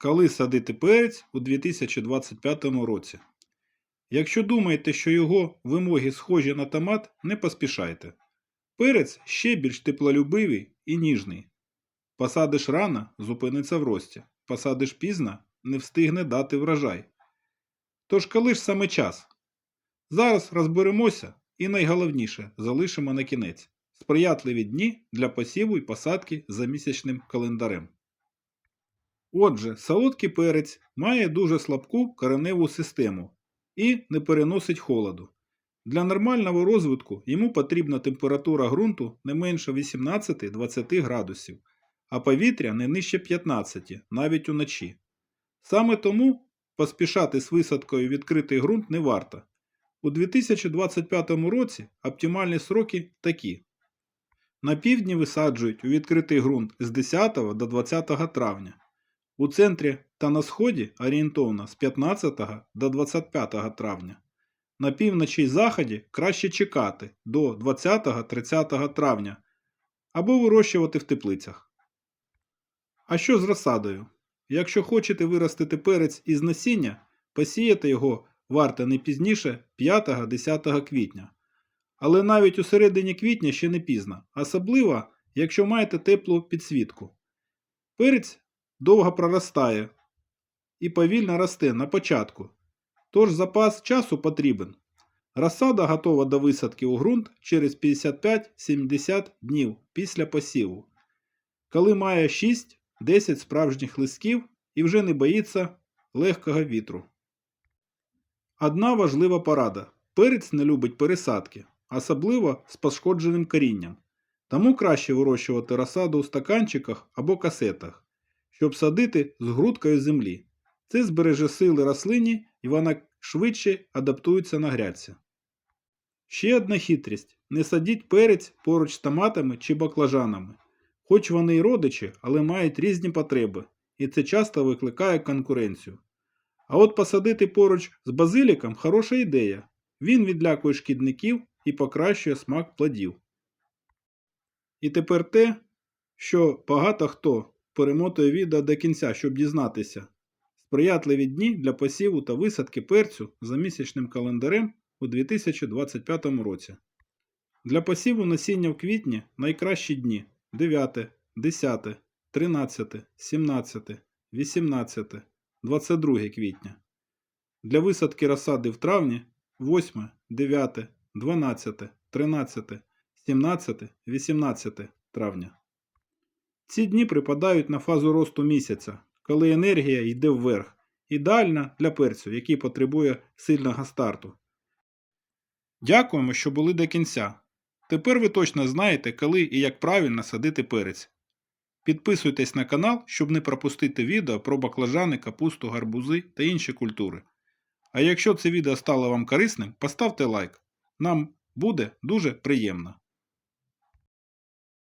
Коли садити перець у 2025 році. Якщо думаєте, що його вимоги схожі на томат, не поспішайте. Перець ще більш теплолюбивий і ніжний. Посадиш рано, зупиниться в рості. Посадиш пізно, не встигне дати врожай. Тож коли ж саме час? Зараз розберемося і найголовніше залишимо на кінець сприятливі дні для посіву і посадки за місячним календарем. Отже, солодкий перець має дуже слабку кореневу систему і не переносить холоду. Для нормального розвитку йому потрібна температура ґрунту не менше 18-20 градусів, а повітря не нижче 15, навіть уночі. Саме тому поспішати з висадкою відкритий ґрунт не варто. У 2025 році оптимальні сроки такі. На півдні висаджують у відкритий ґрунт з 10 до 20 травня. У центрі та на сході орієнтовно з 15 до 25 травня. На півночі й заході краще чекати до 20-30 травня або вирощувати в теплицях. А що з розсадою? Якщо хочете виростити перець із насіння, посіяти його варто не пізніше 5-10 квітня. Але навіть у середині квітня ще не пізно, особливо, якщо маєте теплу підсвітку. Перець довго проростає і повільно росте на початку, тож запас часу потрібен. Розсада готова до висадки у ґрунт через 55-70 днів після посіву, коли має 6-10 справжніх листків і вже не боїться легкого вітру. Одна важлива порада. Перець не любить пересадки, особливо з пошкодженим корінням. Тому краще вирощувати розсаду у стаканчиках або касетах, щоб садити з грудкою землі. Це збереже сили рослині і вона швидше адаптується на грядці. Ще одна хитрість: не садіть перець поруч з томатами чи баклажанами. Хоч вони й родичі, але мають різні потреби, і це часто викликає конкуренцію. А от посадити поруч з базиліком хороша ідея. Він відлякує шкідників і покращує смак плодів. І тепер те, що багато хто перемотує відео до кінця, щоб дізнатися. Сприятливі дні для посіву та висадки перцю за місячним календарем у 2025 році. Для посіву насіння в квітні найкращі дні 9, 10, 13, 17, 18, 22 квітня. Для висадки розсади в травні 8, 9, 12, 13, 17, 18 травня. Ці дні припадають на фазу росту місяця, коли енергія йде вверх, ідеальна для перцю, який потребує сильного старту. Дякуємо, що були до кінця. Тепер ви точно знаєте, коли і як правильно садити перець. Підписуйтесь на канал, щоб не пропустити відео про баклажани, капусту, гарбузи та інші культури. А якщо це відео стало вам корисним, поставте лайк. Нам буде дуже приємно.